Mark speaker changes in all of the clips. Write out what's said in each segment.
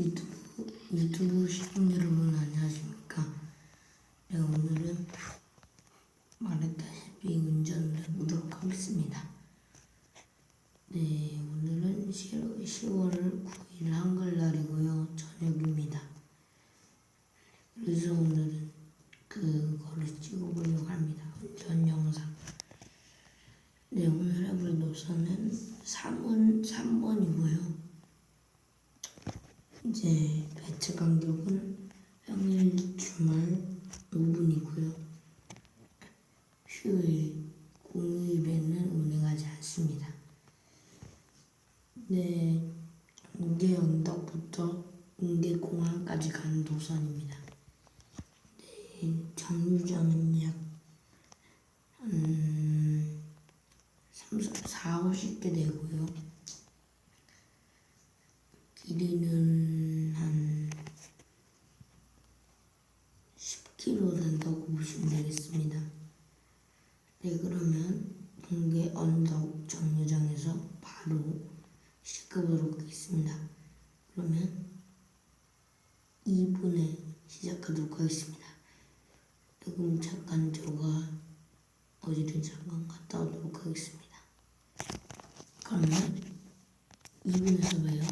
Speaker 1: 유튜브, 유튜브 시청 여러분 안녕하십니까? 네, 오늘은 말했다시피 운전을 해보도록 하겠습니다. 네, 오늘은 10월 9일 한글날이고요. 저녁입니다. 그래서 오늘은 그거를 찍어보려고 합니다. 운전 영상. 네, 오늘 해볼 노선은 3번, 3번이고요. 이제 배차 간격은 평일 주말 5분이고요. 휴일 공휴일에는 운행하지 않습니다. 네, 웅계 언덕부터 웅계 공항까지 가는 노선입니다. 네, 정류장은 약 음, 3, 4, 50개 되고요. 길이는 한 10km 된다고 보시면 되겠습니다. 네, 그러면 동계 언덕 정류장에서 바로 시작해보도록 하겠습니다. 그러면 2분에 시작하도록 하겠습니다. 네, 그럼 잠깐 저가 어디를 잠깐 갔다 오도록 하겠습니다. 그러면 2분에서 봬요.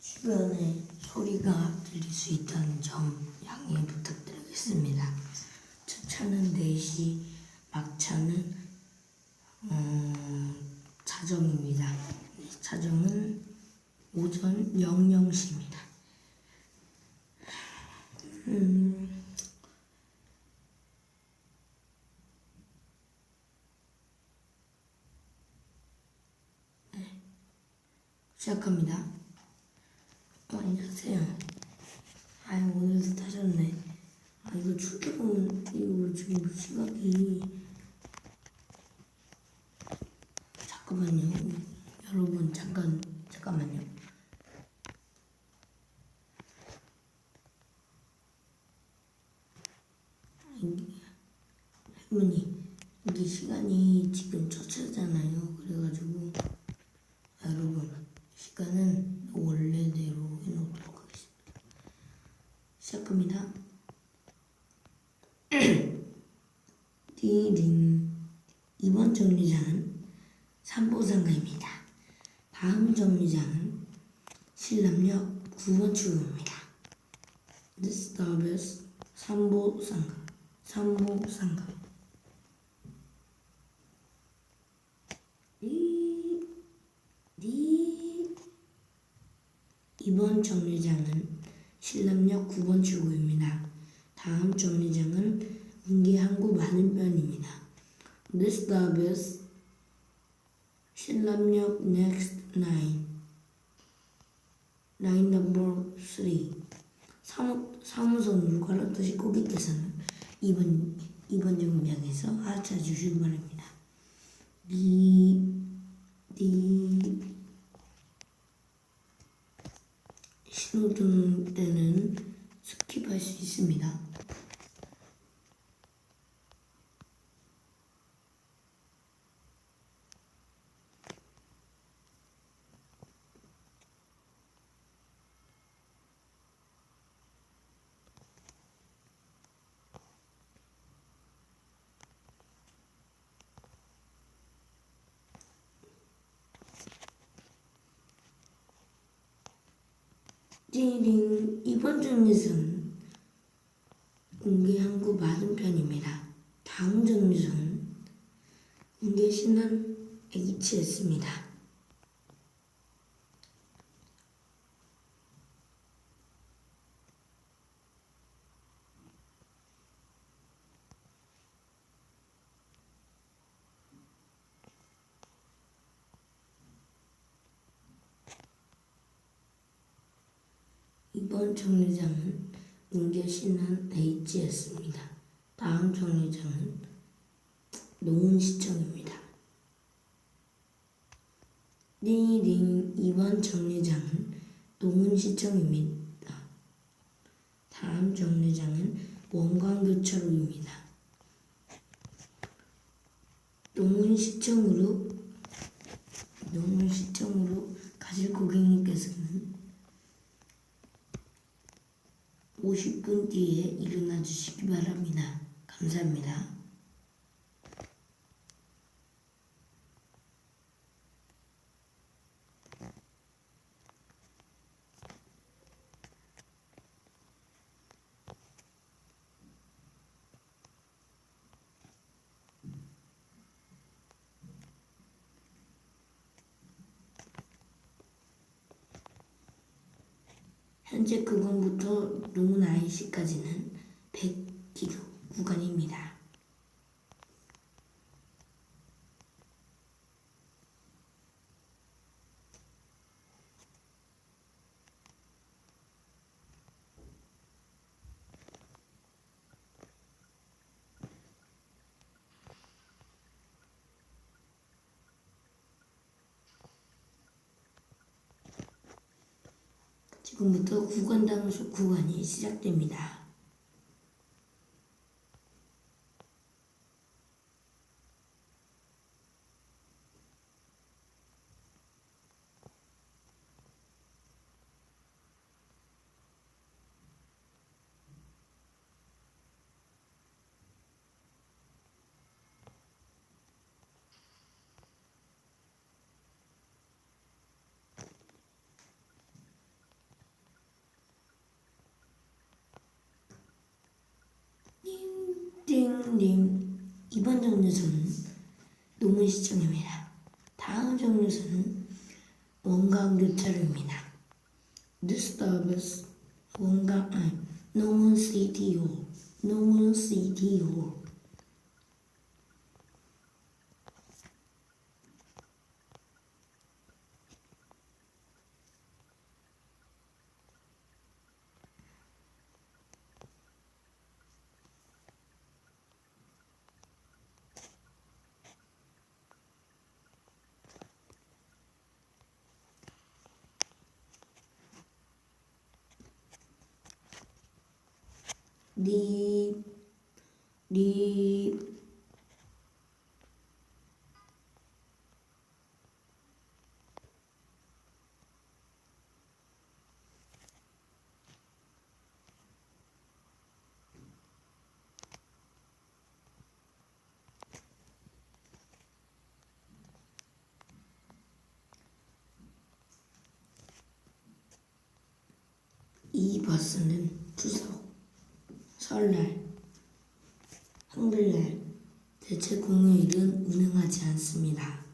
Speaker 1: 주변에 소리가 들릴 수 있다는 점 양해 부탁드리겠습니다. 첫 차는 4시, 막차는 음, 차정입니다. 네, 차정은 오전 00시입니다. 음, 네, 시작합니다. 어, 안녕하세요. 아 오늘도 타셨네. 아 출퇴근 이거 지금 시각이 잠깐만요. 여러분 잠깐 잠깐만요. 아, 이게 할머니 이게 시간이 지금 첫 차잖아요. 그래가지고 아, 여러분 시간은 원래대로 해놓도록 하겠습니다. 시작합니다. 띠링 이번 정류장은 삼보상가입니다. 다음 정류장은 신람역 9번 출구입니다. Is 삼보상가. 삼보상가. 이 이 이번 정류장은 신람역 9번 출구입니다. 다음 정류장은 운기 항구 맞은편입니다. This stop is 신람역 next line number 3. 사무, 사무소 누가로 뜻이 고객께서는 이번 이번 하차 주시기 바랍니다. 이이 신호등 때는 스킵할 수 있습니다. 띠링 이번 정류장은 운계 항구 맞은편입니다. 다음 정류장은 운계 신안 H였습니다. 이번 정류장은 운계 신안 H였습니다. 다음 정류장은 노은시청입니다. 띠링 이번 정류장은 노은시청입니다. 다음 정류장은 원광교차로입니다. 또 농문시청으로 농문시청으로 가실 고객님께서는 50분 뒤에 일어나 주시기 바랍니다. 감사합니다. 구간부터 롱 IC까지는 100km 구간입니다. 지금부터 구간 단속 구간이 시작됩니다. 띵띵 이번 정류소는 노문시청입니다. 다음 정류소는 원광교차로입니다. This stop is 원광 아 노문 시티홀 노문 시티홀 립, 립, 이 버스는 추석, 설날, 한글날, 대체 공휴일은 운행하지 않습니다.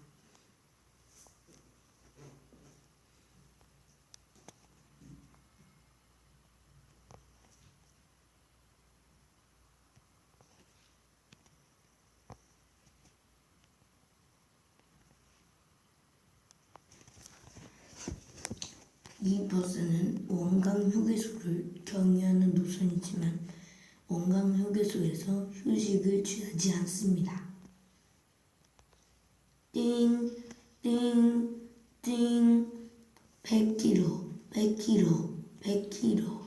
Speaker 1: 이 버스는 원강 휴게소를 경유하는 노선이지만 원강 휴게소에서 휴식을 취하지 않습니다. 띵, 띵, 띵, 100km, 100km, 100km.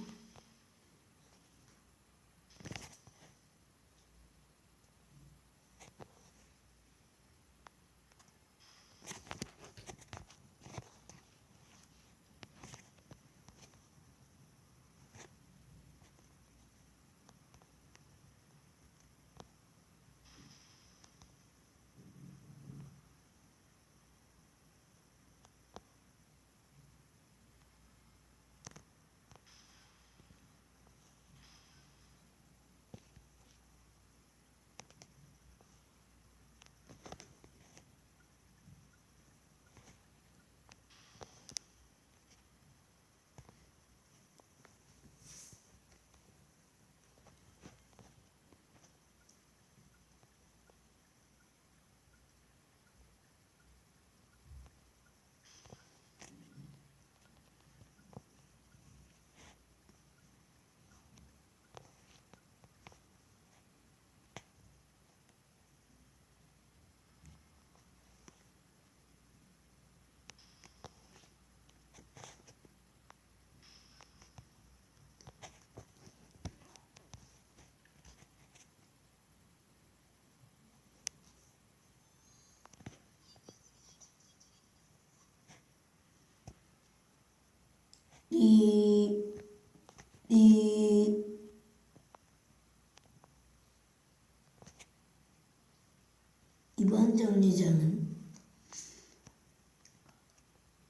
Speaker 1: 정류장은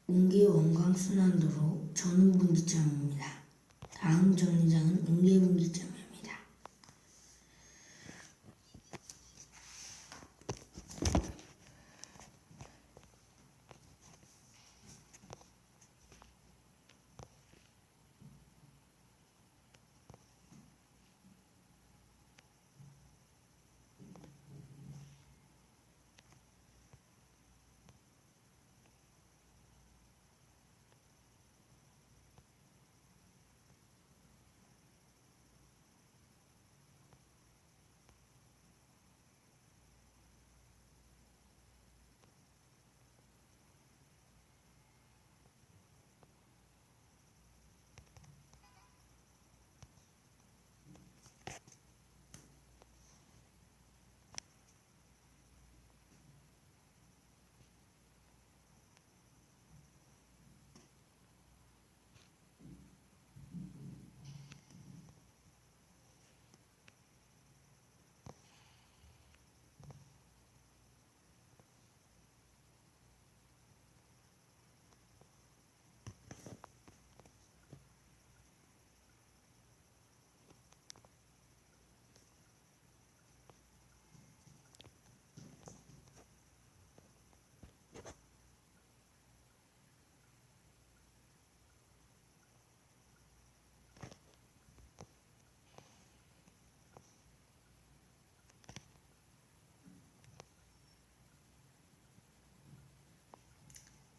Speaker 1: 웅계 원광순환도로 전후분기점입니다. 다음 정류장은 웅계분기점입니다.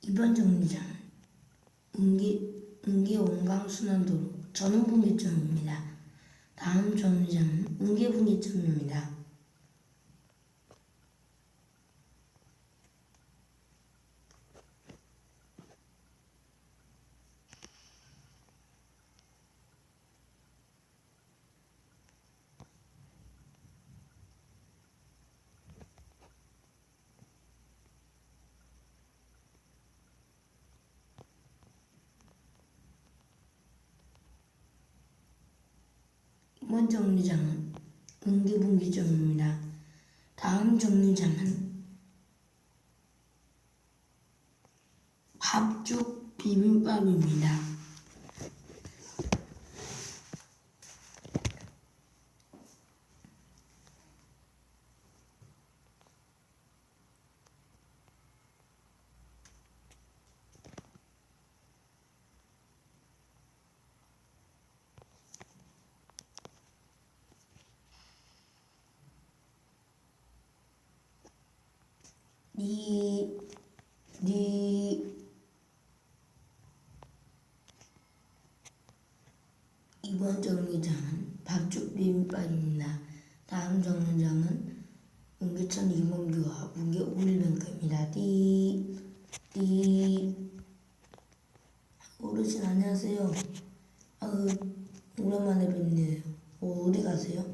Speaker 1: 이번 정류장은 웅계, 웅계 원광순환도로 전후분기점입니다. 다음 정류장은 웅계분기점입니다. 정류장은 웅계분기점입니다. 다음 정류장은 밥죽 비빔밥입니다. 니, 니, 이번 정류장은 밥죽 비빔밥입니다. 다음 정류장은 웅계천 이몽규와 웅계 오일뱅크입니다. 띠, 띠. 어르신 안녕하세요. 아우, 오랜만에 뵙네요. 어, 어디 가세요?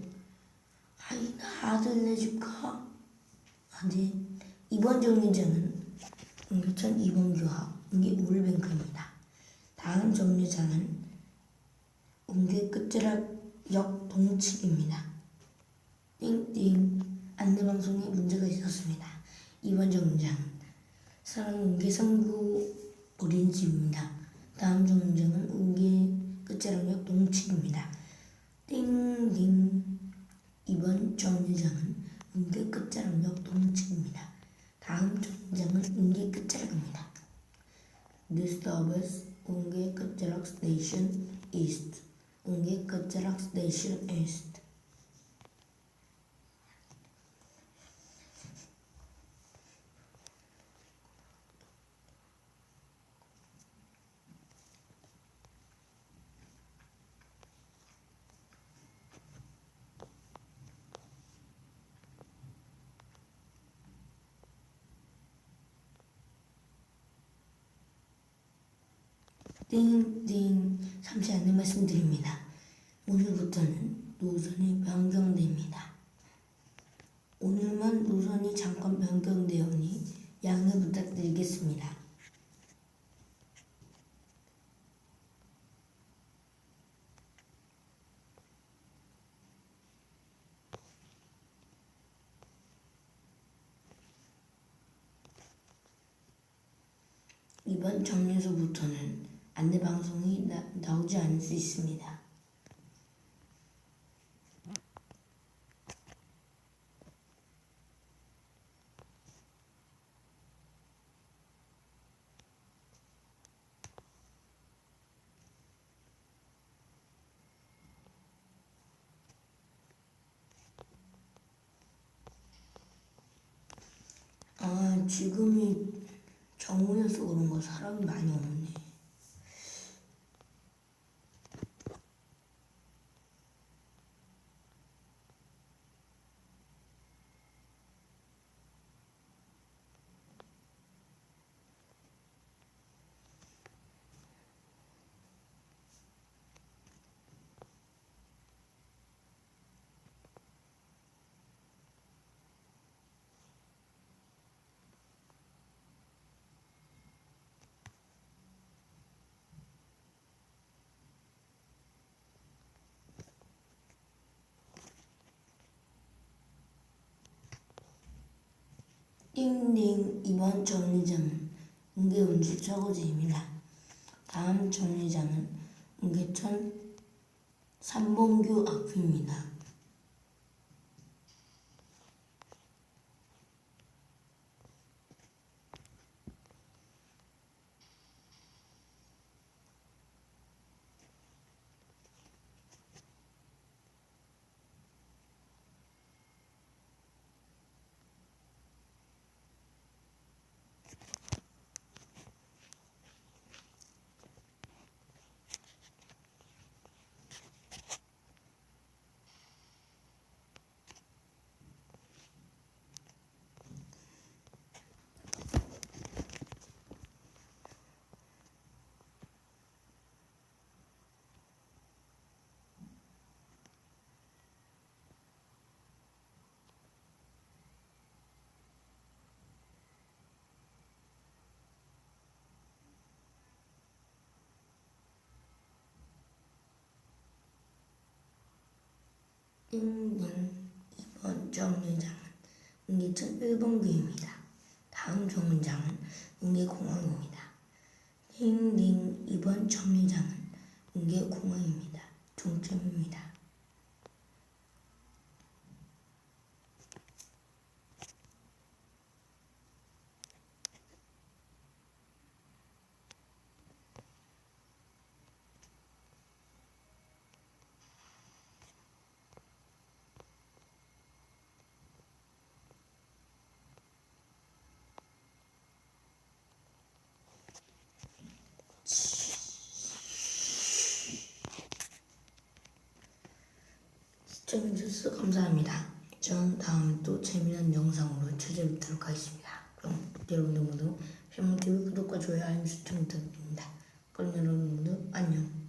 Speaker 1: 아이, 나 아들 내줄까? 아니, 이번 정류장은 웅계천 이봉규와 웅계 우울뱅크입니다. 다음 정류장은 웅계 끝자락역 동측입니다. 띵띵 안내방송에 문제가 있었습니다. 이번 정류장은 사랑 웅계 3구 어린이집입니다. 다음 정류장은 웅계 끝자락역 동측입니다. 띵띵 이번 정류장은 웅계 끝자락역 동측입니다. 다음 정류장은 웅계 끝자락입니다. This stop is 웅계 끝자락 스테 이션 이스트. 웅 띵띵 잠시 안내 말씀드립니다. 오늘부터는 노선이 변경됩니다. 오늘만 노선이 잠깐 변경되었니 양해 부탁드리겠습니다. 이번 정류소부터는 안내 방송이 나, 나오지 않을 수 있습니다. 아, 지금이 정오여서 그런가 사람이 많이 없네. 띵띵 이번 정류장은 은계운수 서거지입니다. 다음 정류장은 은계천 삼봉교 앞입니다. 띵띵 이번 정류장은 은계천 1번교입니다. 다음 정류장은 은계공항입니다. 띵띵 이번 정류장은 은계공항입니다. 종점입니다. 시청해주셔서 감사합니다. 전 다음에 또 재미난 영상으로 찾아뵙도록 하겠습니다. 그럼 여러분들 모두 샤몽TV 구독과 좋아요 알림 설정 부탁드립니다. 그럼 여러분 모두 안녕.